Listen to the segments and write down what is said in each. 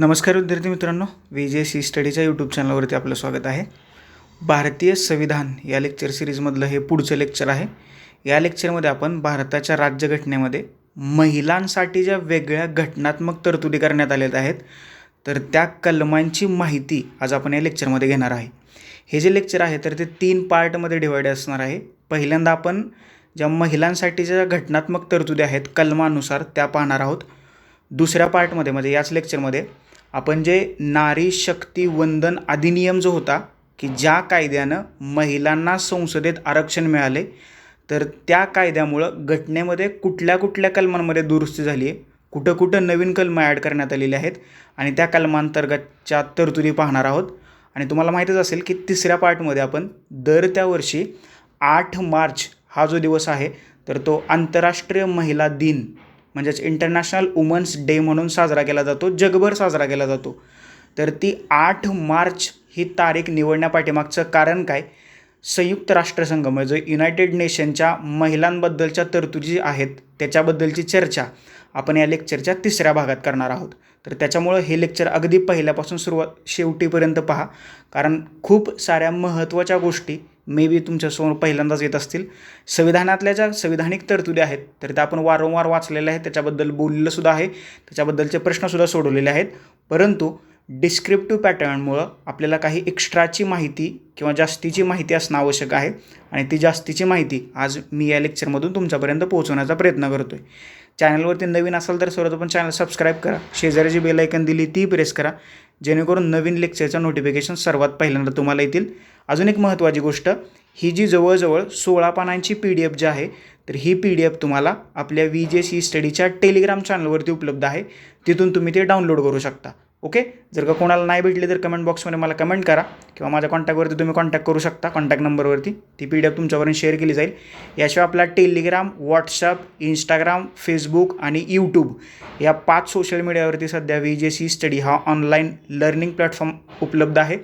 नमस्कार विद्यार्थी मित्रांनो व्ही जे सी स्टडीच्या यूट्यूब चॅनलवरती आपलं स्वागत आहे. भारतीय संविधान या लेक्चर सिरीजमधलं हे पुढचं लेक्चर आहे. या लेक्चरमध्ये आपण भारताच्या राज्यघटनेमध्ये महिलांसाठी ज्या वेगळ्या घटनात्मक तरतुदी करण्यात आलेल्या आहेत तर त्या कलमांची माहिती आज आपण या लेक्चरमध्ये घेणार आहे. हे जे लेक्चर आहे तर ते तीन पार्टमध्ये डिवाइड असणार आहे. पहिल्यांदा आपण ज्या महिलांसाठीच्या ज्या घटनात्मक तरतुदी आहेत कलमानुसार त्या पाहणार आहोत. दुसऱ्या पार्टमध्ये म्हणजे याच लेक्चरमध्ये आपण जे नारी शक्ती वंदन अधिनियम जो होता की ज्या कायद्यानं महिलांना संसदेत आरक्षण मिळाले तर त्या कायद्यामुळं घटनेमध्ये कुठल्या कुठल्या कलमांमध्ये दुरुस्ती झाली आहे? कुठं कुठं नवीन कलम ॲड करण्यात आलेले आहेत? आणि त्या कलमांतर्गतच्या तरतुदी पाहणार आहोत. आणि तुम्हाला माहीतच असेल की तिसऱ्या पार्टमध्ये आपण दर त्या वर्षी आठ मार्च हा जो दिवस आहे तर तो आंतरराष्ट्रीय महिला दिन म्हणजेच इंटरनॅशनल वुमन्स डे म्हणून साजरा केला जातो जगभर साजरा केला जातो. तर ती आठ मार्च ही तारीख निवडण्यापाठीमागचं कारण काय? संयुक्त राष्ट्रसंघ म्हणजे युनायटेड नेशनच्या महिलांबद्दलच्या तरतुदी आहेत त्याच्याबद्दलची चर्चा. आपण या लेक्चरच्या तिसऱ्या भागात करणार आहोत. तर त्याच्यामुळं हे लेक्चर अगदी पहिल्यापासून सुरुवात शेवटीपर्यंत पहा. कारण खूप साऱ्या महत्त्वाच्या गोष्टी मे बी तुमच्यासमोर पहिल्यांदाच येत असतील. संविधानातल्या ज्या संविधानिक तरतुदी आहेत तर त्या आपण वारंवार वाचलेल्या आहेत. त्याच्याबद्दल बोललेलंसुद्धा आहे. त्याच्याबद्दलचे प्रश्नसुद्धा सोडवलेले आहेत. परंतु डिस्क्रिप्टिव्ह पॅटर्नमुळं आपल्याला काही एक्स्ट्राची माहिती किंवा जास्तीची माहिती असणं आवश्यक आहे. आणि ती जास्तीची माहिती आज मी या लेक्चरमधून तुमच्यापर्यंत पोहोचवण्याचा प्रयत्न करतो आहे चॅनलवरती नवीन असाल तर सर्वप्रथम चॅनल सबस्क्राईब करा. शेजारी जी बेल दिली ती प्रेस करा. जेणेकरून नवीन लेक्चरचं नोटिफिकेशन सर्वात पहिल्यांदा तुम्हाला येतील. अजून एक महत्त्वाची गोष्ट ही जी जवळजवळ सोळा पानांची पी डी एफ जी आहे तर ही पी डी एफ तुम्हाला आपल्या व्ही जे सी स्टडीच्या टेलिग्राम चॅनलवरती उपलब्ध आहे. तिथून तुम्ही ते डाउनलोड करू शकता. ओके जर का कोणाला नाही भेटली तर कमेंट बॉक्समध्ये मला कमेंट करा. किंवा माझ्या कॉन्टॅक्टवरती तुम्ही कॉन्टॅक्ट करू शकता कॉन्टॅक्ट नंबरवरती ती पी डी एफ तुमच्यावरून शेअर केली जाईल. याशिवाय आपला टेलिग्राम व्हॉट्सअप इंस्टाग्राम फेसबुक आणि यूट्यूब या पाच सोशल मीडियावरती सध्या व्ही जे सी स्टडी हा ऑनलाईन लर्निंग प्लॅटफॉर्म उपलब्ध आहे.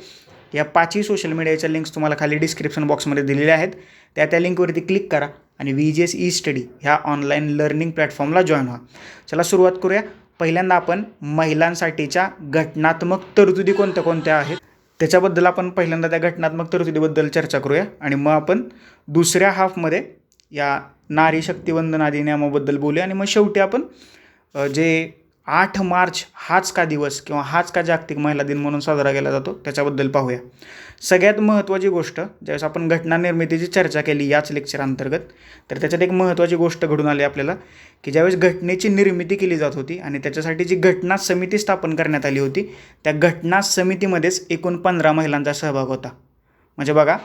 या पाचही सोशल मीडियाच्या लिंक्स तुम्हाला खाली डिस्क्रिप्शन बॉक्समध्ये दिलेल्या आहेत. त्या त्या लिंकवरती क्लिक करा आणि V G S E study ह्या ऑनलाईन लर्निंग प्लॅटफॉर्मला जॉईन व्हा. चला सुरुवात करूया. पहिल्यांदा आपण महिलांसाठीच्या घटनात्मक तरतुदी कोणत्या कोणत्या आहेत? त्याच्याबद्दल आपण पहिल्यांदा त्या घटनात्मक तरतुदीबद्दल चर्चा करूया. आणि मग आपण दुसऱ्या हाफमध्ये या नारी शक्तिवंदन अधिनियमाबद्दल बोलूया. आणि मग शेवटी आपण जे आठ मार्च हाच का दिवस किंवा हाच का जागतिक महिला दिन म्हणून साजरा केला जातो त्याच्याबद्दल पाहूया. सगळ्यात महत्त्वाची गोष्ट ज्यावेळेस आपण घटना निर्मितीची चर्चा केली याच लेक्चर अंतर्गत तर त्याच्यात एक महत्त्वाची गोष्ट घडून आली आपल्याला की ज्यावेळेस घटनेची निर्मिती केली जात होती आणि त्याच्यासाठी जी घटना समिती स्थापन करण्यात आली होती त्या घटना समितीमध्येच एकूण पंधरा महिलांचा सहभाग होता. म्हणजे बघा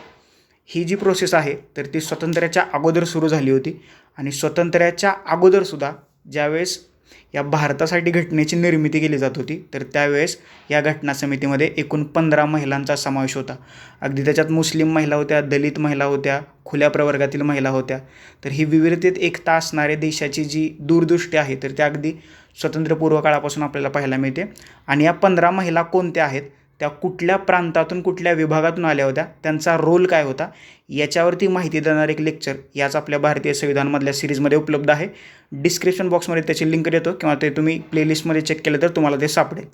ही जी प्रोसेस आहे तर ती स्वातंत्र्याच्या अगोदर सुरू झाली होती आणि स्वातंत्र्याच्या अगोदरसुद्धा ज्यावेळेस या भारतासाठी घटनेची निर्मिती केली जात होती. तर त्यावेळेस या घटना समितीमध्ये एकूण पंधरा महिलांचा समावेश होता. अगदी त्याच्यात मुस्लिम महिला होत्या दलित महिला होत्या खुल्या प्रवर्गातील महिला होत्या. तर ही विविधतेत एकता असणारे देशाची जी दूरदृष्टी आहे तर त्या अगदी स्वतंत्रपूर्व काळापासून आपल्याला पाहायला मिळते. आणि या पंधरा महिला कोणत्या आहेत? त्या कुठल्या प्रांतातून कुठल्या विभागातून आल्या होत्या त्यांचा रोल काय होता याच्यावरती माहिती देणारं एक लेक्चर याच आपल्या भारतीय संविधानमधल्या सिरीजमध्ये उपलब्ध आहे. डिस्क्रिप्शन बॉक्समध्ये त्याची लिंक देतो किंवा ते तुम्ही प्लेलिस्टमध्ये चेक केलं तर तुम्हाला ते सापडेल.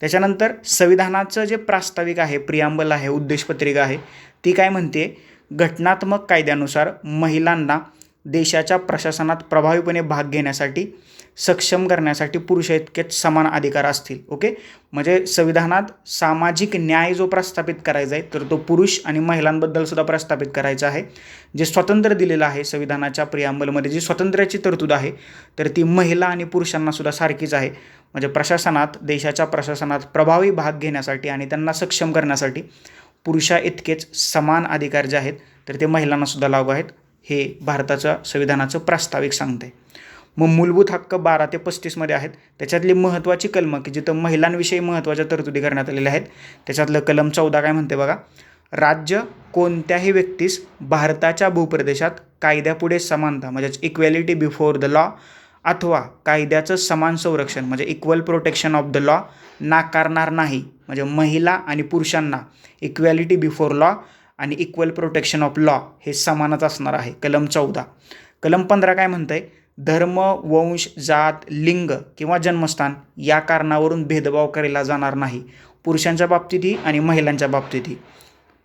त्याच्यानंतर संविधानाचं जे प्रास्ताविक आहे प्रियांबल आहे उद्देशपत्रिका आहे ती काय म्हणते घटनात्मक कायद्यानुसार महिलांना देशाच्या प्रशासनात प्रभावीपणे भाग घेण्यासाठी सक्षम करण्यासाठी पुरुष इतकेच समान अधिकार असतील ओके म्हणजे संविधानात सामाजिक न्याय जो प्रस्थापित करायचा आहे तर तो पुरुष आणि महिलांबद्दल सुद्धा प्रस्थापित करायचा आहे. जे स्वातंत्र्य दिलेलं आहे संविधानाच्या प्रियांबलमध्ये जी स्वातंत्र्याची तरतूद आहे तर ती महिला आणि पुरुषांना सुद्धा सारखीच आहे. म्हणजे प्रशासनात देशाच्या प्रशासनात प्रभावी भाग घेण्यासाठी आणि त्यांना सक्षम करण्यासाठी पुरुषा इतकेच समान अधिकार जे आहेत तर ते महिलांनासुद्धा लागू आहेत. हे भारताच्या संविधानाचं प्रास्ताविक सांगते मग मूलभूत हक्क बारा ते पस्तीसमध्ये आहेत. त्याच्यातली महत्त्वाची कलमं की जिथं महिलांविषयी महत्त्वाच्या तरतुदी करण्यात आलेल्या आहेत त्याच्यातलं कलम चौदा काय म्हणते बघा? राज्य कोणत्याही व्यक्तीस भारताच्या भूप्रदेशात कायद्यापुढे समानता म्हणजेच इक्वॅलिटी बिफोर द लॉ अथवा कायद्याचं समान संरक्षण म्हणजे equal protection of the law नाकारणार नाही. म्हणजे महिला आणि पुरुषांना इक्वॅलिटी बिफोर लॉ आणि इक्वल प्रोटेक्शन ऑफ लॉ हे समानच असणार आहे. कलम चौदा. कलम पंधरा काय म्हणतं आहे धर्म वंश जात लिंग किंवा जन्मस्थान या कारणावरून भेदभाव केला जाणार नाही. पुरुषांच्या बाबतीतही आणि महिलांच्या बाबतीतही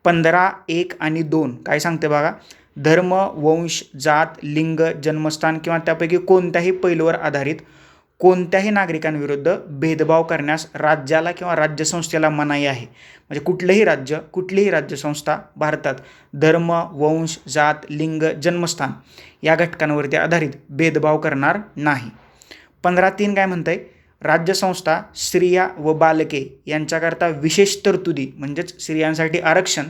पंधरा एक आणि दोन काय सांगते बघा? धर्म वंश जात लिंग जन्मस्थान किंवा त्यापैकी कोणत्याही पैलूवर आधारित कोणत्याही नागरिकांविरुद्ध भेदभाव करण्यास राज्याला किंवा राज्यसंस्थेला मनाई आहे. म्हणजे कुठलंही राज्य कुठलीही राज्यसंस्था भारतात धर्म वंश जात लिंग जन्मस्थान या घटकांवरती आधारित भेदभाव करणार नाही. पंधरा तीन काय म्हणतं आहे राज्यसंस्था स्त्रिया व बालके यांच्याकरता विशेष तरतुदी म्हणजेच स्त्रियांसाठी आरक्षण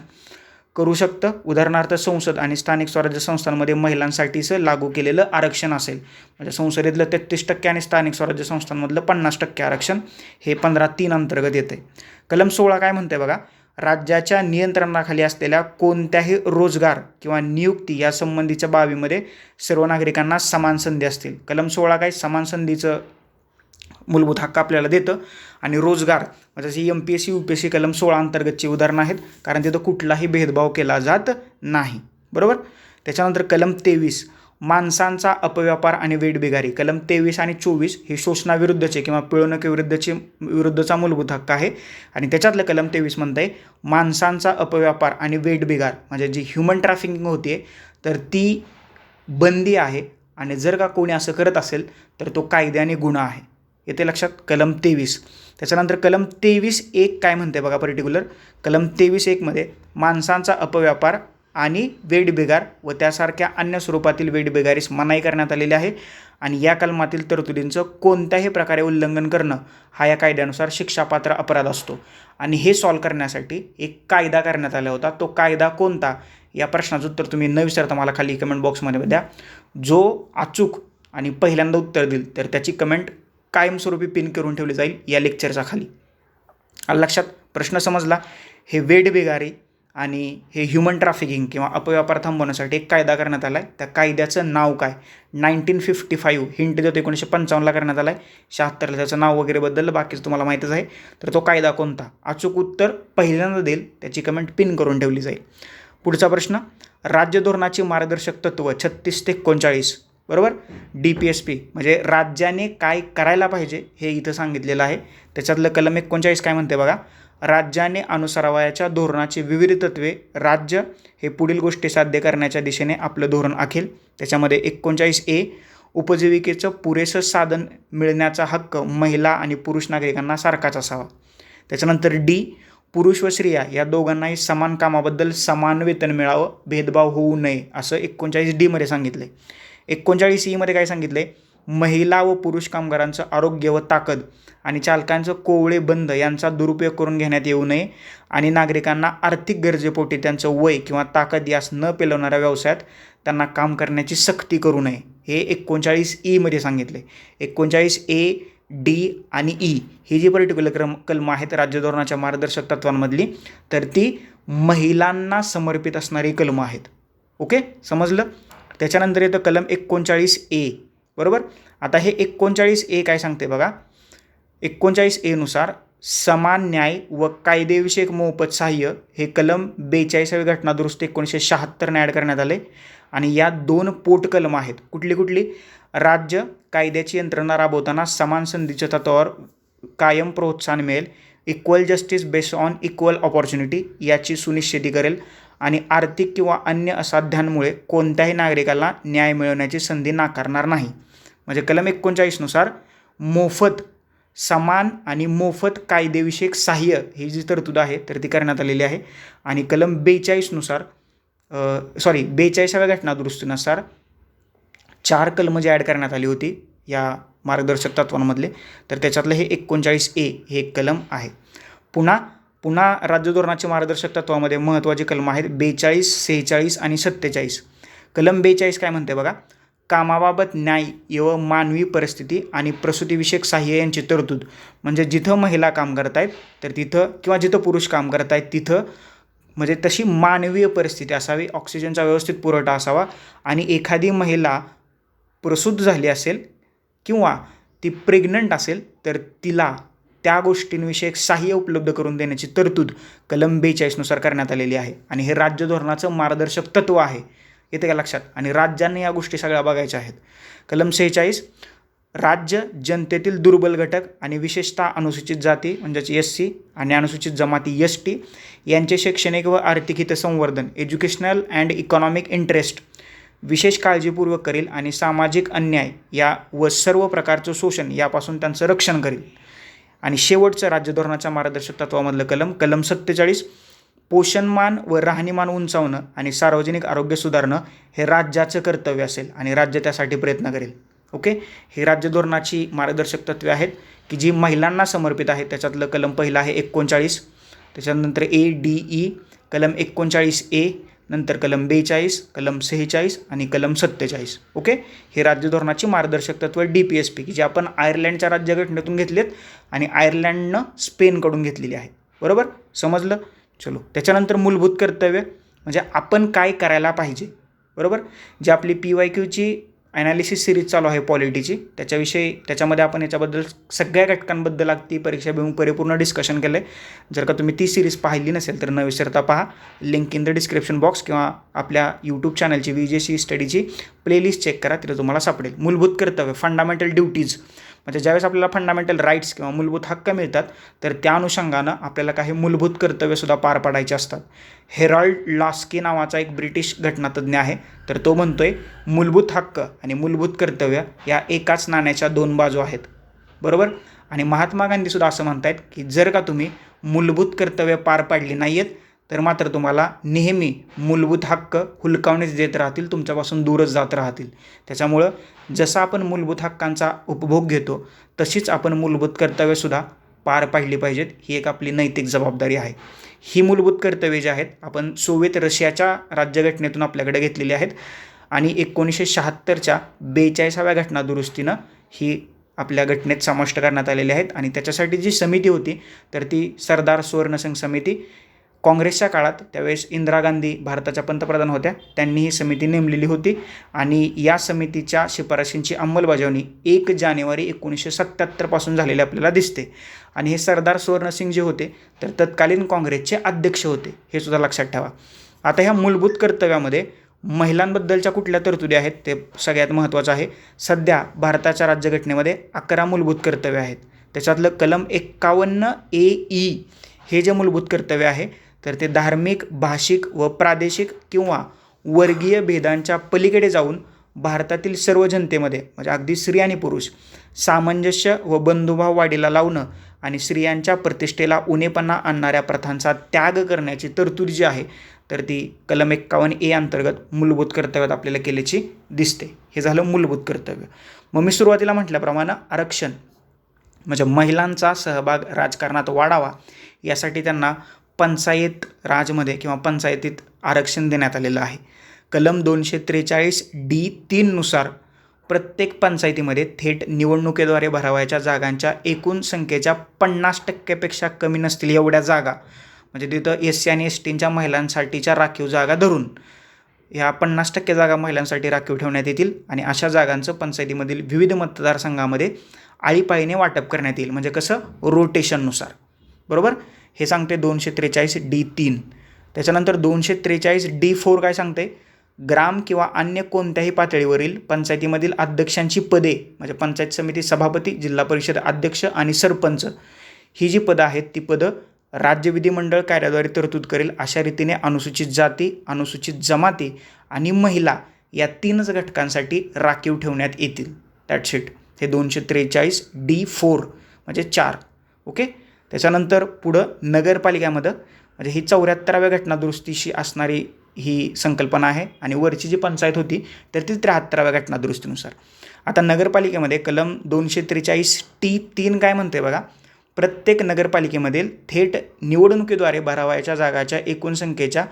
करू शकतं. उदाहरणार्थ संसद आणि स्थानिक स्वराज्य संस्थांमध्ये महिलांसाठीचं लागू केलेलं आरक्षण असेल. म्हणजे संसदेतलं तेहतीस टक्के आणि स्थानिक स्वराज्य संस्थांमधलं पन्नास टक्के आरक्षण हे पंधरा तीन अंतर्गत येते कलम सोळा काय म्हणते बघा? राज्याच्या नियंत्रणाखाली असलेल्या कोणत्याही रोजगार किंवा नियुक्ती या संबंधीच्या बाबीमध्ये सर्व नागरिकांना समान संधी असतील. कलम सोळा काय? समान संधीचं मूलभूत हक्क आपल्याला देतं. आणि रोजगार म्हणजे M P S C U P S C कलम सोळा अंतर्गतची उदाहरणं आहेत. कारण तिथं कुठलाही भेदभाव केला जात नाही. बरोबर? त्याच्यानंतर कलम तेवीस माणसांचा अपव्यापार आणि वेटबिगारी कलम तेवीस आणि चोवीस हे शोषणाविरुद्धचे किंवा पिळवणुकीविरुद्धचे विरुद्धचा मूलभूत हक्क आहे. आणि त्याच्यातलं कलम तेवीस म्हणतं आहे माणसांचा अपव्यापार आणि वेटबिगार म्हणजे जी ह्युमन ट्रॅफिकिंग होते तर ती बंदी आहे. आणि जर का कोणी असं करत असेल तर तो कायद्याने गुन्हा आहे. येते लक्षात कलम तेवीस. त्याच्यानंतर कलम तेवीस एक काय म्हणते बघा पर्टिक्युलर कलम तेवीस एकमध्ये माणसांचा अपव्यापार आणि वेडबेगार व त्यासारख्या अन्य स्वरूपातील वेडबिगारीस मनाई करण्यात आलेली आहे. आणि या कलमातील तरतुदींचं कोणत्याही प्रकारे उल्लंघन करणं हा या कायद्यानुसार शिक्षापात्र अपराध असतो. आणि हे सॉल्व करण्यासाठी एक कायदा करण्यात आला होता. तो कायदा कोणता? या प्रश्नाचं उत्तर तुम्ही न विसरता मला खाली कमेंट बॉक्समध्ये द्या. जो अचूक आणि पहिल्यांदा उत्तर देईल तर त्याची कमेंट कायमस्वरूपी पिन करून ठेवली जाईल या लेक्चरच्या खाली. लक्षात प्रश्न समजला हे वेडबिगारी आणि हे ह्युमन ट्रॅफिकिंग किंवा अपव्यापार थांबवण्यासाठी एक कायदा करण्यात आला आहे त्या कायद्याचं नाव काय? नाईन्टीन फिफ्टी फाईव्ह हिंट देतो एकोणीसशे पंचावन्नला करण्यात आला आहे शहात्तरला त्याचं नाव वगैरे बद्दल बाकीचं तुम्हाला माहीतच आहे. तर तो कायदा कोणता? अचूक उत्तर पहिल्यांदा देईल त्याची कमेंट पिन करून ठेवली जाईल. पुढचा प्रश्न राज्य धोरणाची मार्गदर्शक तत्व छत्तीस ते एकोणचाळीस. बरोबर? डी पी एस पी म्हणजे राज्याने काय करायला पाहिजे हे इथं सांगितलेलं आहे. त्याच्यातलं कलम एकोणचाळीस काय म्हणते बघा? राज्याने अनुसरावयाच्या धोरणाची विविध तत्वे राज्य हे पुढील गोष्टी साध्य करण्याच्या दिशेने आपलं धोरण आखेल. त्याच्यामध्ये एकोणचाळीस ए उपजीविकेचं पुरेसं साधन मिळण्याचा हक्क महिला आणि पुरुष नागरिकांना सारखाच असावा. त्याच्यानंतर डी पुरुष व स्त्रिया या दोघांनाही समान कामाबद्दल समान वेतन मिळावं भेदभाव होऊ नये असं एकोणचाळीस डीमध्ये सांगितलं आहे एकोणचाळीस ईमध्ये काय सांगितलं? आहे महिला व पुरुष कामगारांचं आरोग्य व ताकद आणि चालकांचं कोवळे बंद यांचा दुरुपयोग करून घेण्यात येऊ नये आणि नागरिकांना आर्थिक गरजेपोटी त्यांचं वय किंवा ताकद यास न पेलवणाऱ्या व्यवसायात त्यांना काम करण्याची सक्ती करू नये हे एकोणचाळीस ईमध्ये सांगितले. एकोणचाळीस ए डी आणि ई ही जी पर्टिक्युलर क्रम कलम आहेत राज्य धोरणाच्या मार्गदर्शक तत्वांमधली तर ती महिलांना समर्पित असणारी कलमं आहेत. ओके? समजलं? त्याच्यानंतर येतं कलम एकोणचाळीस ए बरोबर? आता हे एकोणचाळीस ए काय सांगते बघा? एकोणचाळीस एनुसार समान न्याय व कायदेविषयक मोफत सहाय्य हे कलम बेचाळीसावी घटनादुरुस्त एकोणीसशे शहात्तरने ॲड करण्यात आले. आणि या दोन पोटकलम आहेत. कुठली कुठली? राज्य कायद्याची यंत्रणा राबवताना समान संधीच्या तत्वावर कायम प्रोत्साहन मिळेल. Equal justice based on equal opportunity याची सुनिश्चिती करेल. आणि आर्थिक किंवा अन्य असाध्यांमुळे कोणत्याही नागरिकाला न्याय मिळवण्याची संधी नाकारणार नाही. म्हणजे कलम एकोणचाळीसनुसार मोफत समान आणि मोफत कायदेविषयक सहाय्य ही जी तरतूद आहे तर ती करण्यात आलेली आहे. आणि कलम बेचाळीसनुसार सॉरी बेचाळीसाव्या घटना दुरुस्तीनुसार चार कलमं जी ॲड करण्यात आली होती या मार्गदर्शक तत्वांमधले तर त्याच्यातलं हे एकोणचाळीस ए हे एक कलम आहे. पुन्हा पुन्हा राज्य धोरणाच्या मार्गदर्शक तत्वामध्ये महत्त्वाचे कलम आहेत बेचाळीस सेहेचाळीस आणि सत्तेचाळीस. कलम बेचाळीस काय म्हणते बघा? कामाबाबत न्याय व मानवी परिस्थिती आणि प्रसूतीविषयक सहाय्य यांची तरतूद. म्हणजे जिथं महिला काम करत आहेत तर तिथं किंवा जिथं पुरुष काम करत आहेत तिथं म्हणजे तशी मानवीय परिस्थिती असावी ऑक्सिजनचा व्यवस्थित पुरवठा असावा आणि एखादी महिला प्रसूत झाली असेल किंवा ती प्रेग्नंट असेल तर तिला त्या गोष्टींविषयक सहाय्य उपलब्ध करून देण्याची तरतूद कलम बेचाळीसनुसार करण्यात आलेली आहे. आणि हे राज्य धोरणाचं मार्गदर्शक तत्व आहे. येते का लक्षात? आणि राज्यांनी या गोष्टी सगळ्या बघायच्या आहेत. कलम सेहेचाळीस राज्य जनतेतील दुर्बल घटक आणि विशेषतः अनुसूचित जाती म्हणजेच एस सी आणि अनुसूचित जमाती एस टी यांचे शैक्षणिक व आर्थिक हितसंवर्धन एज्युकेशनल अँड इकॉनॉमिक इंटरेस्ट विशेष काळजीपूर्वक करेल आणि सामाजिक अन्याय या व सर्व प्रकारचं शोषण यापासून त्यांचं रक्षण करेल. आणि शेवटचं राज्य धोरणाच्या मार्गदर्शक तत्वामधलं कलम कलम सत्तेचाळीस पोषणमान व राहणीमान उंचावणं आणि सार्वजनिक आरोग्य सुधारणं हे राज्याचं कर्तव्य असेल आणि राज्य त्यासाठी प्रयत्न करेल. ओके? ही राज्य धोरणाची मार्गदर्शक तत्वे आहेत की जी महिलांना समर्पित आहेत. त्याच्यातलं कलम पहिलं आहे एकोणचाळीस. त्याच्यानंतर ए डी ई कलम एकोणचाळीस ए नंतर कलम बेचाळीस कलम सेहेचाळीस आणि कलम सत्तेचाळीस. ओके हे राज्य धोरणाची मार्गदर्शक तत्व डी पी एस पी की जे आपण आयर्लंडच्या राज्यघटनेतून घेतलेत आणि आयर्लंडनं स्पेनकडून घेतलेली आहे. बरोबर? समजलं? चलो. त्याच्यानंतर मूलभूत कर्तव्य म्हणजे आपण काय करायला पाहिजे? बरोबर? जी आपली पी वाय क्यूची ॲनालिसिस सिरीज चालू आहे पॉलिटीची त्याच्याविषयी त्याच्यामध्ये आपण याच्याबद्दल सगळ्या घटकांबद्दल अगदी परीक्षाभिमुख परिपूर्ण डिस्कशन केलं आहे जर का तुम्ही ती सिरीज पाहिली नसेल तर न विसरता पहा. Link in the description box किंवा आपल्या यूट्यूब चॅनलची व्ही जे सी स्टडीची प्लेलिस्ट चेक करा तिथे तुम्हाला सापडेल. मूलभूत कर्तव्य फंडामेंटल ड्युटीज म्हणजे ज्यावेळेस आपल्याला फंडामेंटल राईट्स किंवा मूलभूत हक्क मिळतात तर त्या अनुषंगानं आपल्याला काही मूलभूत कर्तव्यसुद्धा पार पाडायचे असतात. हेरॉल्ड लॉस्की नावाचा एक ब्रिटिश घटनातज्ञ आहे तर तो म्हणतोय मूलभूत हक्क आणि मूलभूत कर्तव्य या एकाच नाण्याच्या दोन बाजू आहेत. बरोबर? आणि महात्मा गांधीसुद्धा असं म्हणतायत की जर का तुम्ही मूलभूत कर्तव्य पार पाडली नाही आहेत तर मात्र तुम्हाला नेहमी मूलभूत हक्क हुलकावणीच देत राहतील तुमच्यापासून दूरच जात राहतील. त्याच्यामुळं जसं आपण मूलभूत हक्कांचा उपभोग घेतो तशीच आपण मूलभूत कर्तव्यसुद्धा पार पाडली पाहिजेत ही एक आपली नैतिक जबाबदारी आहे. ही मूलभूत कर्तव्ये जी आहेत आपण सोवियत रशियाच्या राज्यघटनेतून आपल्याकडे घेतलेली आहेत आणि एकोणीसशे शहात्तरच्या बेचाळीसाव्या घटनादुरुस्तीनं ही आपल्या घटनेत समाविष्ट करण्यात आलेली आहेत. आणि त्याच्यासाठी जी समिती होती तर ती सरदार सुवर्णसंघ समिती काँग्रेसच्या काळात त्यावेळेस इंदिरा गांधी भारताच्या पंतप्रधान होत्या. त्यांनी ही समिती नेमलेली होती आणि या समितीच्या शिफारशींची अंमलबजावणी एक जानेवारी एकोणीसशे सत्त्याहत्तरपासून झालेली आपल्याला दिसते. आणि हे सरदार सुवर्णसिंग जे होते तर तत्कालीन काँग्रेसचे अध्यक्ष होते हे सुद्धा लक्षात ठेवा. आता ह्या मूलभूत कर्तव्यामध्ये महिलांबद्दलच्या कुठल्या तरतुदी आहेत ते सगळ्यात महत्त्वाचं आहे. सध्या भारताच्या राज्यघटनेमध्ये अकरा मूलभूत कर्तव्य आहेत. त्याच्यातलं कलम एक्कावन्न ए ई हे जे मूलभूत कर्तव्य आहे तर ते धार्मिक भाषिक व प्रादेशिक किंवा वर्गीय भेदांच्या पलीकडे जाऊन भारतातील सर्व जनतेमध्ये म्हणजे अगदी स्त्री आणि पुरुष सामंजस्य व बंधुभाव वाढीला लावणं आणि स्त्रियांच्या प्रतिष्ठेला उणेपणा आणणाऱ्या प्रथांचा त्याग करण्याची तरतूद जी आहे तर ती कलम एक्कावन्न ए अंतर्गत मूलभूत कर्तव्यात आपल्याला केल्याची दिसते. हे झालं मूलभूत कर्तव्य. मग मी सुरुवातीला म्हटल्याप्रमाणे आरक्षण म्हणजे महिलांचा सहभाग राजकारणात वाढावा यासाठी त्यांना पंचायत राजमध्ये किंवा पंचायतीत आरक्षण देण्यात आलेलं आहे. कलम दोनशे त्रेचाळीस डी तीननुसार प्रत्येक पंचायतीमध्ये थेट निवडणुकीद्वारे भरावायच्या जागांच्या एकूण संख्येच्या पन्नास टक्क्यापेक्षा कमी नसतील एवढ्या जागा. म्हणजे तिथं एस सी आणि एस टींच्या महिलांसाठीच्या राखीव जागा धरून ह्या पन्नास टक्के जागा महिलांसाठी राखीव ठेवण्यात येतील आणि अशा जागांचं पंचायतीमधील विविध मतदारसंघामध्ये आळीपाळीने वाटप करण्यात येईल. म्हणजे कसं? रोटेशननुसार. बरोबर? हे सांगते दोनशे त्रेचाळीस डी तीन. त्याच्यानंतर दोनशे त्रेचाळीस डी फोर काय सांगते? ग्राम किंवा अन्य कोणत्याही पातळीवरील पंचायतीमधील अध्यक्षांची पदे म्हणजे पंचायत समिती सभापती जिल्हा परिषद अध्यक्ष आणि सरपंच ही जी पदं आहेत ती पदं राज्य विधिमंडळ कार्याद्वारे तरतूद करेल अशा रीतीने अनुसूचित जाती अनुसूचित जमाती आणि महिला या तीनच घटकांसाठी राखीव ठेवण्यात येतील. दॅट हे दोनशे त्रेचाळीस डी फोर म्हणजे चार. ओके त्याच्यानंतर पुढं नगरपालिकामध्ये म्हणजे ही चौऱ्याहत्तराव्या घटनादुरुस्तीशी असणारी ही संकल्पना आहे आणि वरची जी पंचायत होती तर ती त्र्याहत्तराव्या घटनादुरुस्तीनुसार. आता नगरपालिकेमध्ये कलम दोनशे त्रेचाळीस टी तीन काय म्हणते बघा? प्रत्येक नगरपालिकेमधील थेट निवडणुकीद्वारे भरावायच्या जागाच्या एकूण संख्येच्या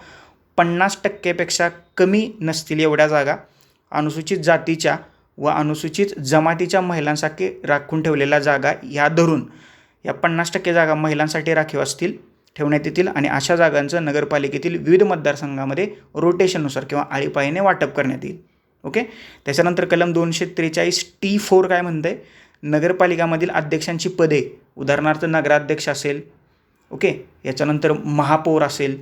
पन्नास टक्केपेक्षा कमी नसतील एवढ्या जागा अनुसूचित जातीच्या व अनुसूचित जमातीच्या महिलांसाठी राखून ठेवलेल्या जागा ह्या धरून या पन्नास टक्के जागा महिलांसाठी राखीव असतील ठेवण्यात येतील आणि अशा जागांचं नगरपालिकेतील विविध मतदारसंघामध्ये रोटेशननुसार किंवा आळीपाळीने वाटप करण्यात येईल. ओके? त्याच्यानंतर कलम दोनशे त्रेचाळीस टी फोर काय म्हणतं नगरपालिकामधील अध्यक्षांची पदे उदाहरणार्थ नगराध्यक्ष असेल ओके? याच्यानंतर महापौर असेल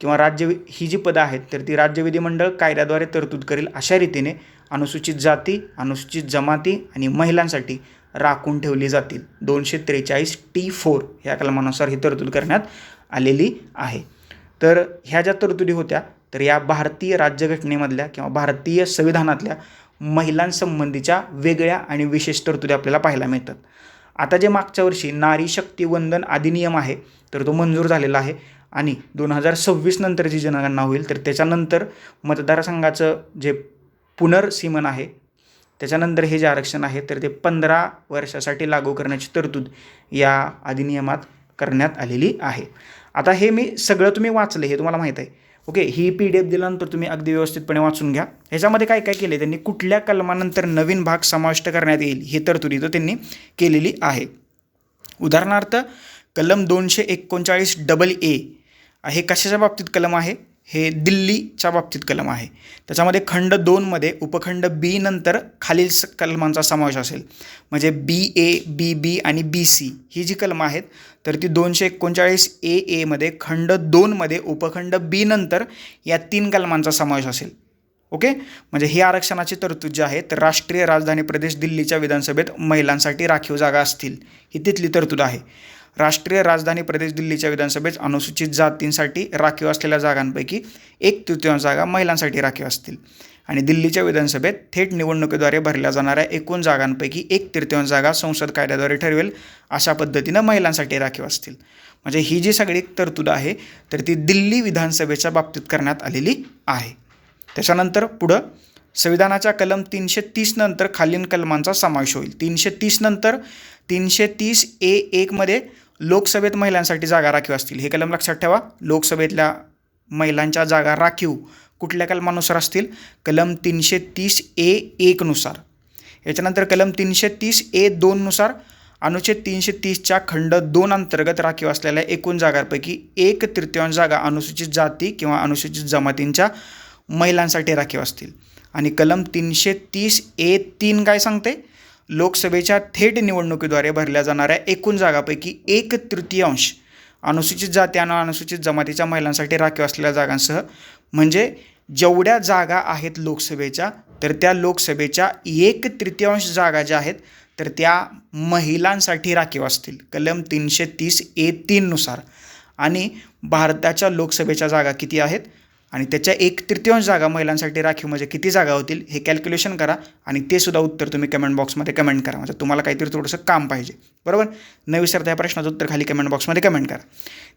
किंवा राज्य ही जी पदं आहेत तर ती राज्य विधिमंडळ कायद्याद्वारे तरतूद करेल अशा रीतीने अनुसूचित जाती अनुसूचित जमाती आणि महिलांसाठी राखून ठेवली जातील. दोनशे त्रेचाळीस टी फोर ह्या कलमानुसार ही तरतूद करण्यात आलेली आहे. तर ह्या ज्या तरतुदी होत्या तर या भारतीय राज्यघटनेमधल्या किंवा भारतीय संविधानातल्या महिलांसंबंधीच्या वेगळ्या आणि विशेष तरतुदी आपल्याला पाहायला मिळतात. आता जे मागच्या वर्षी नारी शक्ती वंदन अधिनियम आहे तर तो मंजूर झालेला आहे आणि दोन हजार सव्वीस नंतर जी जनगणना होईल तर त्याच्यानंतर मतदारसंघाचं जे पुनर्सीमन आहे त्याच्यानंतर हे जे आरक्षण आहे तर ते पंधरा वर्षासाठी लागू करण्याची तरतूद या अधिनियमात करण्यात आलेली आहे. आता हे मी सगळं तुम्ही वाचलं हे तुम्हाला माहीत आहे. ओके ही पी डी एफ दिल्यानंतर तुम्ही अगदी व्यवस्थितपणे वाचून घ्या. ह्याच्यामध्ये काय काय केले त्यांनी? कुठल्या कलमानंतर नवीन भाग समाविष्ट करण्यात येईल ही तरतुदी तर त्यांनी केलेली आहे. उदाहरणार्थ कलम दोनशे एकोणचाळीस डबल ए हे कशाच्या बाबतीत कलम आहे? हे दिल्लीच्या बाबतीत कलम आहे. त्याच्यामध्ये खंड दोनमध्ये उपखंड बी नंतर खालील स कलमांचा समावेश असेल. म्हणजे बी ए बी बी आणि बी सी ही जी कलमं आहेत तर ती दोनशे एकोणचाळीस ए एमध्ये खंड दोनमध्ये उपखंड बी नंतर या तीन कलमांचा समावेश असेल. ओके? म्हणजे ही आरक्षणाची तरतूद जी आहे तर राष्ट्रीय राजधानी प्रदेश दिल्लीच्या विधानसभेत महिलांसाठी राखीव जागा असतील ही तिथली तरतूद आहे. राष्ट्रीय राजधानी प्रदेश दिल्लीच्या विधानसभेत अनुसूचित जातींसाठी राखीव असलेल्या जागांपैकी एक तृतीयांश जागा महिलांसाठी राखीव असतील. आणि दिल्लीच्या विधानसभेत थेट निवडणुकीद्वारे भरल्या जाणाऱ्या एकूण जागांपैकी एक तृतीयांश जागा संसद कायद्याद्वारे ठरवेल अशा पद्धतीनं महिलांसाठी राखीव असतील. म्हणजे ही जी सगळी तरतूद आहे तर ती दिल्ली विधानसभेच्या बाबतीत करण्यात आलेली आहे. त्याच्यानंतर पुढं संविधानाच्या कलम तीनशे तीस नंतर खालील कलमांचा समावेश होईल. तीनशे तीस नंतर तीनशे तीस ए एकमध्ये लोकसभेत महिलांसाठी जागा राखीव असतील. हे कलम लक्षात ठेवा. लोकसभेतल्या महिलांच्या जागा राखीव कुठल्या कलमानुसार असतील? कलम तीनशे तीस ए एकनुसार. याच्यानंतर कलम तीनशे तीस ए दोननुसार. अनुच्छेद तीनशे तीसच्या खंड दोन अंतर्गत राखीव असलेल्या एकूण जागांपैकी एक तृतीयांश जागा अनुसूचित जाती किंवा अनुसूचित जमातींच्या महिलांसाठी राखीव असतील. आणि कलम तीनशे तीस ए तीन काय सांगते? लोकसभेच्या थेट निवडणुकीद्वारे भरल्या जाणाऱ्या एकूण जागापैकी एक तृतीयांश अनुसूचित जाती आणि अनुसूचित जमातीच्या महिलांसाठी राखीव असलेल्या जागांसह म्हणजे जेवढ्या जागा आहेत लोकसभेच्या तर त्या लोकसभेच्या एक तृतीयांश जागा ज्या आहेत तर त्या महिलांसाठी राखीव असतील. कलम तीनशे तीस ए तीननुसार आणि भारताच्या लोकसभेच्या जागा किती आहेत? आणि त्याच्या एक तृतीयांश जागा महिलांसाठी राखीव म्हणजे किती जागा होतील हे कॅल्क्युलेशन करा आणि ते सुद्धा उत्तर तुम्ही कमेंट बॉक्समध्ये कमेंट करा. म्हणजे तुम्हाला काहीतरी थोडंसं काम पाहिजे. बरोबर? न विसरता या प्रश्नाचं उत्तर खाली कमेंट बॉक्समध्ये कमेंट करा.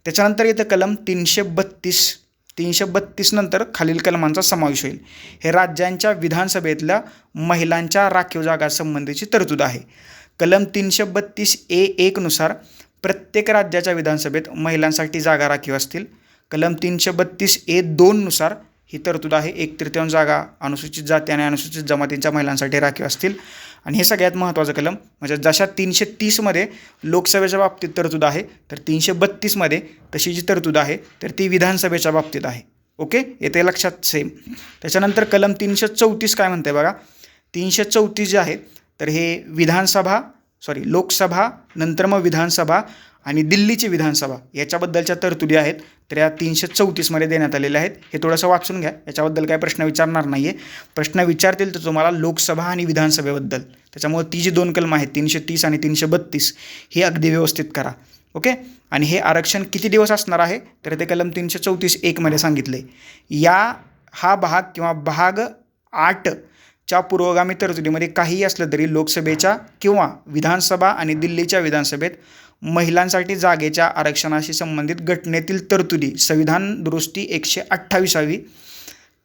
त्याच्यानंतर येतं कलम तीनशे बत्तीस. तीनशे बत्तीस नंतर खालील कलमांचा समावेश होईल. हे राज्यांच्या विधानसभेतल्या महिलांच्या राखीव जागासंबंधीची तरतूद आहे. कलम तीनशे बत्तीस ए एकनुसार प्रत्येक राज्याच्या विधानसभेत महिलांसाठी जागा राखीव असतील. कलम तीनशे बत्तीस ए दोननुसार ही तरतूद आहे. एक तृतीयांश जागा अनुसूचित जाती आणि अनुसूचित जमातींच्या महिलांसाठी राखीव असतील. आणि हे सगळ्यात महत्त्वाचं कलम म्हणजे जशा तीनशे तीसमध्ये लोकसभेच्या बाबतीत तरतूद आहे तर तीनशे बत्तीसमध्ये तशी जी तरतूद आहे तर ती विधानसभेच्या बाबतीत आहे. ओके? येते लक्षात? सेम. त्याच्यानंतर कलम तीनशे चौतीस काय म्हणते बघा? तीनशे चौतीस जे आहे तर हे विधानसभा सॉरी लोकसभा नंतर मग विधानसभा आणि दिल्लीची विधानसभा याच्याबद्दलच्या तरतुदी आहेत. तर या तीनशे चौतीसमध्ये देण्यात आलेल्या आहेत. हे थोडंसं वाचून घ्या. याच्याबद्दल काय प्रश्न विचारणार नाही आहे प्रश्न विचारतील तर तुम्हाला लोकसभा आणि विधानसभेबद्दल त्याच्यामुळे ती जी दोन कलम आहेत तीनशे तीस आणि तीनशे बत्तीस ही अगदी व्यवस्थित करा. ओके? आणि हे आरक्षण किती दिवस असणार आहे? तर ते कलम तीनशे चौतीस एकमध्ये सांगितले या हा भाग किंवा भाग आठ च्या पुरोगामी तरतुदीमध्ये काहीही असलं तरी लोकसभेच्या किंवा विधानसभा आणि दिल्लीच्या विधानसभेत महिलांसाठी जागेच्या आरक्षणाशी संबंधित घटनेतील तरतुदी. संविधान दुरुस्ती एकशे अठ्ठावीसावी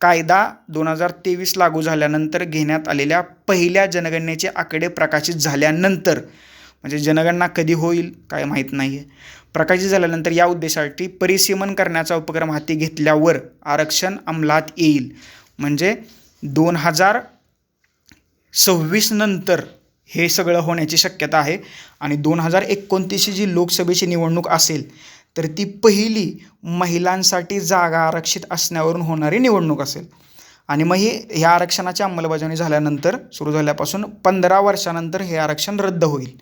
कायदा दोन हजार तेवीस लागू झाल्यानंतर घेण्यात आलेल्या पहिल्या जनगणनेचे आकडे प्रकाशित झाल्यानंतर म्हणजे जनगणना कधी होईल काय माहीत नाही आहे प्रकाशित झाल्यानंतर या उद्देशासाठी परिसीमन करण्याचा उपक्रम हाती घेतल्यावर आरक्षण अंमलात येईल. म्हणजे दोन हजार सव्वीस नंतर हे सगळं होण्याची शक्यता आहे. आणि दोन हजार एकोणतीसची जी लोकसभेची निवडणूक असेल तर ती पहिली महिलांसाठी जागा आरक्षित असण्यावरून होणारी निवडणूक असेल. आणि मग हे ह्या आरक्षणाची अंमलबजावणी झाल्यानंतर सुरू झाल्यापासून पंधरा वर्षानंतर हे आरक्षण रद्द होईल.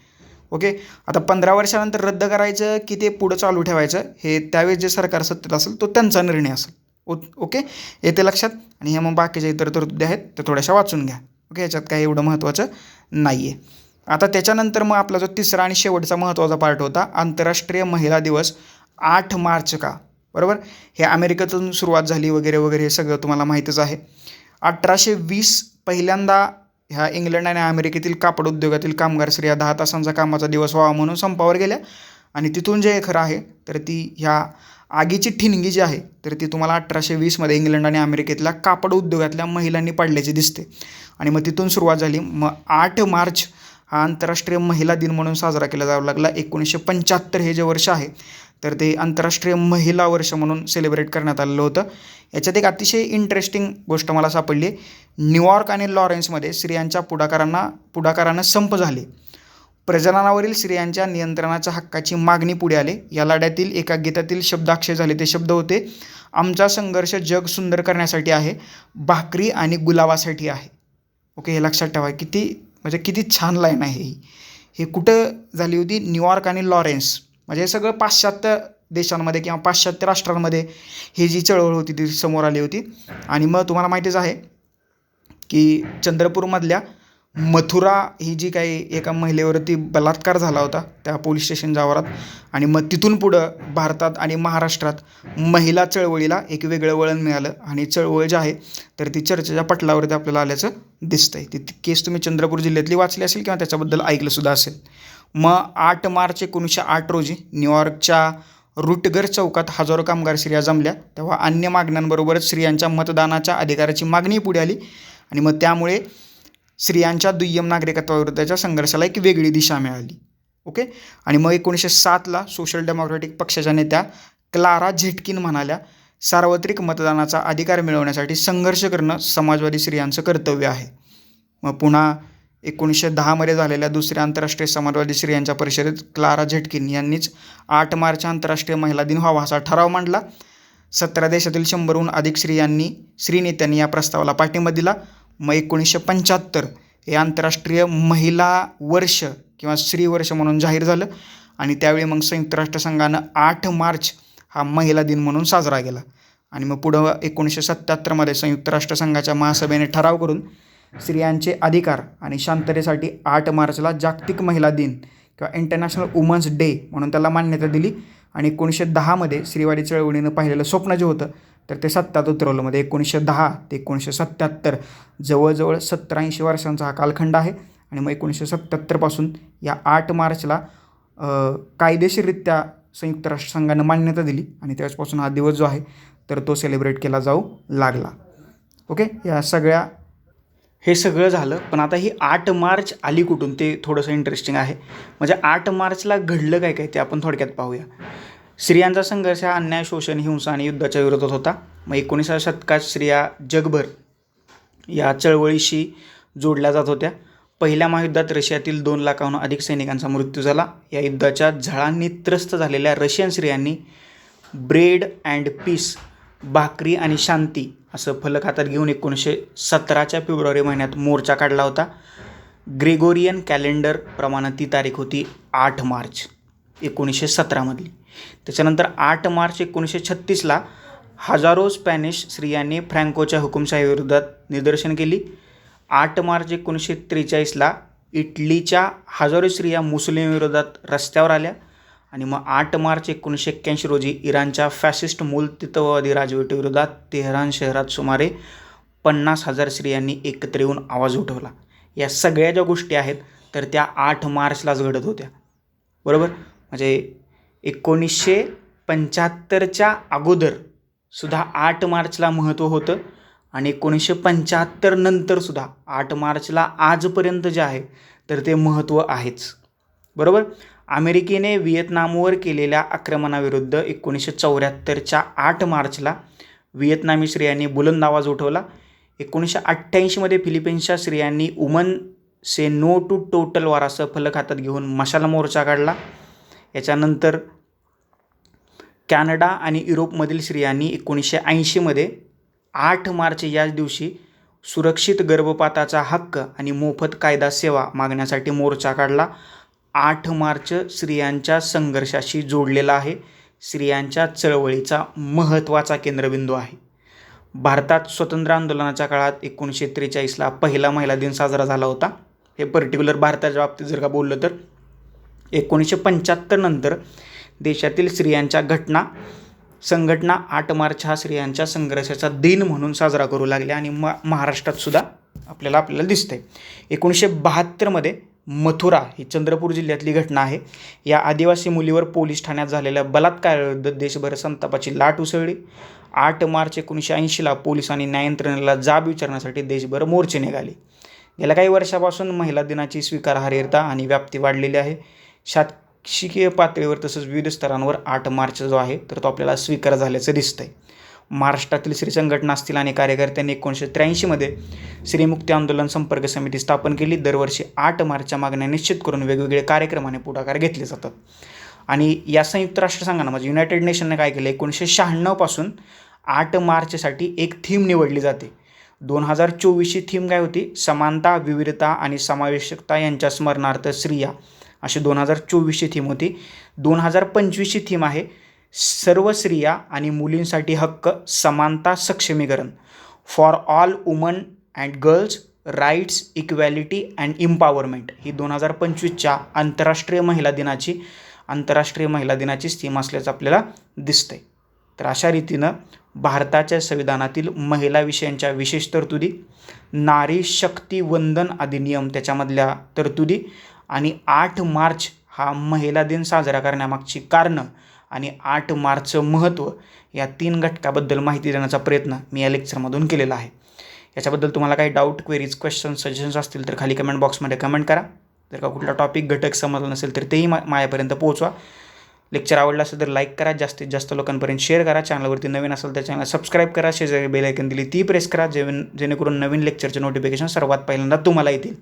ओके? आता पंधरा वर्षानंतर रद्द करायचं की ते पुढं चालू ठेवायचं हे त्यावेळेस जे सरकार सत्तेत असेल तो त्यांचा निर्णय असेल. Oh okay? येते लक्षात. आणि ह्या मग बाकीच्या इतर तरतुदी आहेत त्या थोड्याशा वाचून घ्या. ओके याच्यात काही एवढं महत्त्वाचं नाही आहे आता त्याच्यानंतर मग आपला जो तिसरा आणि शेवटचा महत्त्वाचा पार्ट होता आंतरराष्ट्रीय महिला दिवस आठ मार्च का? बरोबर? हे अमेरिकेतून सुरुवात झाली वगैरे वगैरे हे सगळं तुम्हाला माहीतच आहे. अठराशे वीस पहिल्यांदा ह्या इंग्लंड आणि अमेरिकेतील कापड उद्योगातील कामगार स्त्रिया दहा तासांचा कामाचा दिवस व्हावा म्हणून संपावर गेल्या. आणि तिथून जे खरं आहे तर ती ह्या आगीची ठिणगी जी आहे तर ती तुम्हाला अठराशे वीसमध्ये इंग्लंड आणि अमेरिकेतल्या कापड उद्योगातल्या महिलांनी पाडल्याची दिसते. आणि मग तिथून सुरुवात झाली. मग आठ मार्च हा आंतरराष्ट्रीय महिला दिन म्हणून साजरा केला जावा लागला. एकोणीसशे पंच्याहत्तर हे जे वर्ष आहे तर ते आंतरराष्ट्रीय महिला वर्ष म्हणून सेलिब्रेट करण्यात आलेलं होतं. याच्यात एक अतिशय इंटरेस्टिंग गोष्ट मला सापडली. न्यूयॉर्क आणि लॉरेन्समध्ये स्त्रियांच्या पुढाकारांना पुढाकारानं संप झाले. प्रजननावरील स्त्रियांच्या नियंत्रणाच्या हक्काची मागणी पुढे आले. या लढ्यातील एका गीतातील शब्दाक्षय झाले. ते शब्द होते आमचा संघर्ष जग सुंदर करण्यासाठी आहे भाकरी आणि गुलाबासाठी आहे. ओके हे लक्षात ठेवा. किती म्हणजे किती छान लाईन आहे ही. हे कुठं झाली होती? न्यूयॉर्क आणि लॉरेन्स म्हणजे हे सगळं पाश्चात्य देशांमध्ये किंवा पाश्चात्य राष्ट्रांमध्ये ही जी चळवळ होती ती समोर आली होती. आणि मग तुम्हाला माहितीच आहे की चंद्रपूरमधल्या मथुरा ही जी काही एका महिलेवरती बलात्कार झाला होता त्या पोलीस स्टेशन जावारात आणि मग तिथून पुढं भारतात आणि महाराष्ट्रात महिला चळवळीला एक वेगळं वळण मिळालं. आणि चळवळ जी आहे तर ती चर्चेच्या पटलावरती आपल्याला आल्याचं दिसतंय. ती केस तुम्ही चंद्रपूर जिल्ह्यातली वाचली असेल किंवा त्याच्याबद्दल ऐकलंसुद्धा असेल. मग आठ मार्च एकोणीसशे आठ रोजी न्यूयॉर्कच्या रुटगर चौकात हजारो कामगार स्त्रिया जमल्या. तेव्हा अन्य मागण्यांबरोबरच स्त्रियांच्या मतदानाच्या अधिकाराची मागणी पुढे आली. आणि मग त्यामुळे स्त्रियांच्या दुय्यम नागरिकत्वाविरुद्धच्या संघर्षाला एक वेगळी दिशा मिळाली. ओके आणि मग एकोणीसशे सातला सोशल डेमोक्रॅटिक पक्षाच्या नेत्या क्लारा झेटकिन म्हणाल्या सार्वत्रिक मतदानाचा अधिकार मिळवण्यासाठी संघर्ष करणं समाजवादी स्त्रियांचं कर्तव्य आहे. मग पुन्हा एकोणीसशे दहामध्ये झालेल्या दुसऱ्या आंतरराष्ट्रीय समाजवादी स्त्रियांच्या परिषदेत क्लारा झेटकिन यांनीच आठ मार्च आंतरराष्ट्रीय महिला दिन व्हावा असा ठराव मांडला. सतरा देशातील शंभरहून अधिक स्त्रियांनी श्रीनेत्यांनी या प्रस्तावाला पाठिंबा दिला. मग एकोणीसशे पंच्याहत्तर हे आंतरराष्ट्रीय महिला वर्ष किंवा स्त्री वर्ष म्हणून जाहीर झालं. आणि त्यावेळी मग संयुक्त राष्ट्रसंघानं आठ मार्च हा महिला दिन म्हणून साजरा केला. आणि मग पुढं एकोणीसशे सत्त्याहत्तरमध्ये संयुक्त राष्ट्रसंघाच्या महासभेने ठराव करून स्त्रियांचे अधिकार आणि शांततेसाठी आठ मार्चला जागतिक महिला दिन किंवा इंटरनॅशनल वुमन्स डे म्हणून त्याला मान्यता दिली. आणि एकोणीसशे दहामध्ये स्त्रीवादी चळवळीनं पाहिलेलं स्वप्न जे होतं तर ते सत्तात उतरवलं. मध्ये एकोणीसशे दहा ते एकोणीसशे सत्त्याहत्तर जवळजवळ सत्तर ऐंशी वर्षांचा हा कालखंड आहे. आणि मग एकोणीसशे सत्त्याहत्तरपासून या आठ मार्चला कायदेशीररित्या संयुक्त राष्ट्रसंघानं मान्यता दिली आणि त्याच्यापासून हा दिवस जो आहे तर तो सेलिब्रेट केला जाऊ लागला. ओके? या सगळ्या हे सगळं झालं पण आता ही आठ मार्च आली कुठून ते थोडंसं इंटरेस्टिंग आहे. म्हणजे आठ मार्चला घडलं काय काय ते आपण थोडक्यात पाहूया. स्त्रियांचा संघर्ष हा अन्याय शोषण हिंसा आणि युद्धाच्या विरोधात होता. मग एकोणीसाव्या शतकात स्त्रिया जगभर या चळवळीशी जोडल्या जात होत्या. पहिल्या महायुद्धात रशियातील दोन लाखाहून अधिक सैनिकांचा मृत्यू झाला. या युद्धाच्या झळांनी त्रस्त झालेल्या रशियन स्त्रियांनी ब्रेड अँड पीस भाकरी आणि शांती असं फलक हातात घेऊन एकोणीसशे सतराच्या फेब्रुवारी महिन्यात मोर्चा काढला होता. ग्रेगोरियन कॅलेंडरप्रमाणे ती तारीख होती आठ मार्च एकोणीसशे सतरामधली. त्याच्यानंतर आठ मार्च एकोणीसशे छत्तीसला हजारो स्पॅनिश स्त्रियांनी फ्रँकोच्या हुकुमशाहीविरोधात निदर्शन केली. आठ मार्च एकोणीसशे त्रेचाळीसला इटलीच्या हजारो स्त्रिया मुस्लिमविरोधात रस्त्यावर आल्या आणि मग आठ मार्च एकोणीसशे एक्क्याऐंशी रोजी इराणच्या फॅसिस्ट मूलतित्ववादी राजवटीविरोधात तेहरान शहरात सुमारे पन्नास हजार स्त्रियांनी एकत्र येऊन आवाज उठवला. या सगळ्या ज्या गोष्टी आहेत तर त्या आठ मार्चलाच घडत होत्या. बरोबर? म्हणजे एकोणीसशे पंच्याहत्तरच्या अगोदर सुद्धा आठ मार्चला महत्त्व होतं आणि एकोणीसशे पंच्याहत्तर नंतरसुद्धा आठ मार्चला आजपर्यंत जे आहे तर ते महत्त्व आहेच. बरोबर? अमेरिकेने व्हिएतनामवर केलेल्या आक्रमणाविरुद्ध एकोणीसशे चौऱ्याहत्तरच्या आठ मार्चला व्हिएतनामी स्त्रियांनी बुलंद आवाज उठवला. एकोणीसशे अठ्ठ्याऐंशीमध्ये फिलिपिन्सच्या स्त्रियांनी उमन से नो टू टोटल वार असं फलक हातात घेऊन मशाला मोर्चा काढला. याच्यानंतर कॅनडा आणि युरोपमधील स्त्रियांनी एकोणीसशे ऐंशीमध्ये आठ मार्च याच दिवशी सुरक्षित गर्भपाताचा हक्क आणि मोफत कायदा सेवा मागण्यासाठी मोर्चा काढला. आठ मार्च स्त्रियांच्या संघर्षाशी जोडलेला आहे. स्त्रियांच्या चळवळीचा महत्त्वाचा केंद्रबिंदू आहे. भारतात स्वतंत्र आंदोलनाच्या काळात एकोणीसशे त्रेचाळीसला पहिला महिला दिन साजरा झाला होता. हे पर्टिक्युलर भारताच्या बाबतीत जर का बोललं तर. एकोणीसशे पंच्याहत्तर नंतर देशातील स्त्रियांच्या घटना संघटना आठ मार्च हा स्त्रियांच्या संघर्षाचा दिन म्हणून साजरा करू लागल्या आणि म महाराष्ट्रात सुद्धा आपल्याला आपल्याला दिसते एकोणीसशे बहात्तरमध्ये मथुरा ही चंद्रपूर जिल्ह्यातली घटना आहे. या आदिवासी मुलीवर पोलीस ठाण्यात झालेल्या बलात्काराविरुद्ध देशभर संतापाची लाट उसळली. आठ मार्च एकोणीसशे ऐंशीला पोलिसांनी न्याययंत्रणेला जाब विचारण्यासाठी देशभर मोर्चे निघाले. गेल्या काही वर्षापासून महिला दिनाची स्वीकारार्हता आणि व्याप्ती वाढलेली आहे. शिकीय पातळीवर तसंच विविध स्तरांवर आठ मार्च जो आहे तर तो आपल्याला स्वीकार झाल्याचं दिसतं आहे महाराष्ट्रातील श्री संघटना असतील आणि कार्यकर्त्यांनी एकोणीसशे त्र्याऐंशीमध्ये श्रीमुक्ती आंदोलन संपर्क समिती स्थापन केली. दरवर्षी आठ मार्चच्या मागण्या निश्चित करून वेगवेगळे कार्यक्रमाने पुढाकार घेतले जातात. आणि या संयुक्त राष्ट्रसंघानं म्हणजे युनायटेड नेशनने काय केलं? एकोणीसशे शहाण्णवपासून आठ मार्चसाठी एक थीम निवडली जाते. दोन हजार चोवीसची थीम काय होती? समानता विविधता आणि समावेशकता यांच्या स्मरणार्थ स्त्रिया अशी दोन हजार चोवीसची थीम होती. दोन हजार पंचवीसची थीम आहे सर्व स्त्रिया आणि मुलींसाठी हक्क समानता सक्षमीकरण. For all women and girls rights equality and empowerment ही दोन हजार पंचवीसच्या आंतरराष्ट्रीय महिला दिनाची आंतरराष्ट्रीय महिला दिनाची थीम असल्याचं आपल्याला दिसतंय. तर अशा रीतीनं भारताच्या संविधानातील महिलाविषयांच्या विशेष तरतुदी नारी शक्ती वंदन अधिनियम त्याच्यामधल्या तरतुदी आणि आठ मार्च हा महिला दिन साजरा करण्यामागची कारणं आणि आठ मार्चचं महत्त्व या तीन घटकाबद्दल माहिती देण्याचा प्रयत्न मी या लेक्चरमधून केलेला आहे. याच्याबद्दल तुम्हाला काही डाऊट क्वेरीज क्वेश्चन सजेशन्स असतील तर खाली कमेंट बॉक्समध्ये कमेंट करा. जर का कुठला टॉपिक घटक समजला नसेल तर तेही मा माझ्यापर्यंत पोहोचवा. लेक्चर आवडलं असेल तर लाईक करा. जास्तीत जास्त लोकांपर्यंत शेअर करा. चॅनलवरती नवीन असेल तर चॅनल सबस्क्राईब करा. शेजारी बेल आयकन दिली ती प्रेस करा. जेवण जेणेकरून नवीन लेक्चरचे नोटिफिकेशन सर्वात पहिल्यांदा तुम्हाला येतील.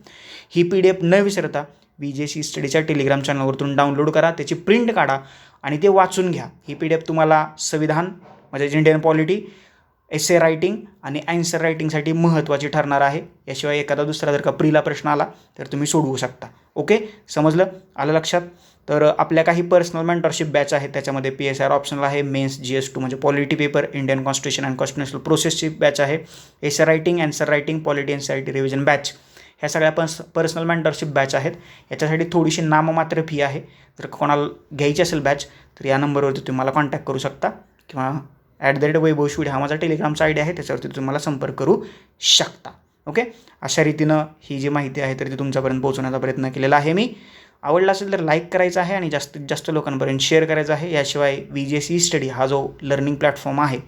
ही पी डी एफ न विसरता बी जे सी स्टडीच्या टेलिग्राम चॅनलवरतून डाउनलोड करा त्याची प्रिंट काढा आणि ते वाचून घ्या. ही पी डी एफ तुम्हाला संविधान म्हणजे इंडियन पॉलिटी एसे रायटिंग आणि ॲन्सर रायटिंगसाठी महत्त्वाची ठरणार आहे. याशिवाय एखादा दुसरा जर का प्रीला प्रश्न आला तर तुम्ही सोडवू शकता. ओके समजलं? आलं लक्षात? तर आपल्या काही पर्सनल मेंटरशिप बॅच आहेत त्याच्यामध्ये पी एस आर ऑप्शनल आहे मेन्स जी एस टू म्हणजे polity paper Indian constitution and constitutional प्रोसेसची बॅच आहे. Essay writing answer writing polity N C I T revision batch ह्या सगळ्या पर्स पर्सनल मेंटरशिप बॅच आहेत. याच्यासाठी थोडीशी नाममात्र फी आहे. जर कोणाला घ्यायची असेल बॅच तर या नंबरवरती तुम्ही मला कॉन्टॅक्ट करू शकता. किंवा at the rate Vaibhav Shivde हा माझा टेलिग्रामचा आयडी आहे. त्याच्यावरती तुम्ही मला संपर्क करू शकता. ओके अशा रीतीनं ही जी माहिती आहे तर ती तुमच्यापर्यंत पोहोचवण्याचा प्रयत्न केलेला आहे मी. आवडला असेल तर लाईक करायचं आहे आणि जास्तीत जास्त लोकांपर्यंत शेअर करायचं आहे. याशिवाय व्ही जे सी स्टडी हा जो लर्निंग प्लॅटफॉर्म आहे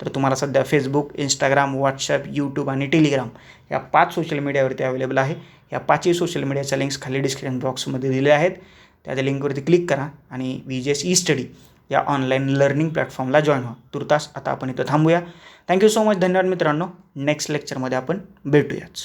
तर तुम्हाला सध्या फेसबुक इंस्टाग्राम व्हॉट्सअप यूट्यूब आणि टेलिग्राम या पाच सोशल मीडियावरती अवेलेबल आहे. या पाचही सोशल मीडियाच्या लिंक्स खाली डिस्क्रिप्शन बॉक्समध्ये दिले आहेत. त्या त्या लिंकवरती क्लिक करा आणि व्ही जे सी स्टडी या ऑनलाईन लर्निंग प्लॅटफॉर्मला जॉईन व्हा. तुर्तास आता आपण इथं थांबूया. थँक्यू सो मच धन्यवाद मित्रांनो. नेक्स्ट लेक्चरमध्ये आपण भेटूयाच.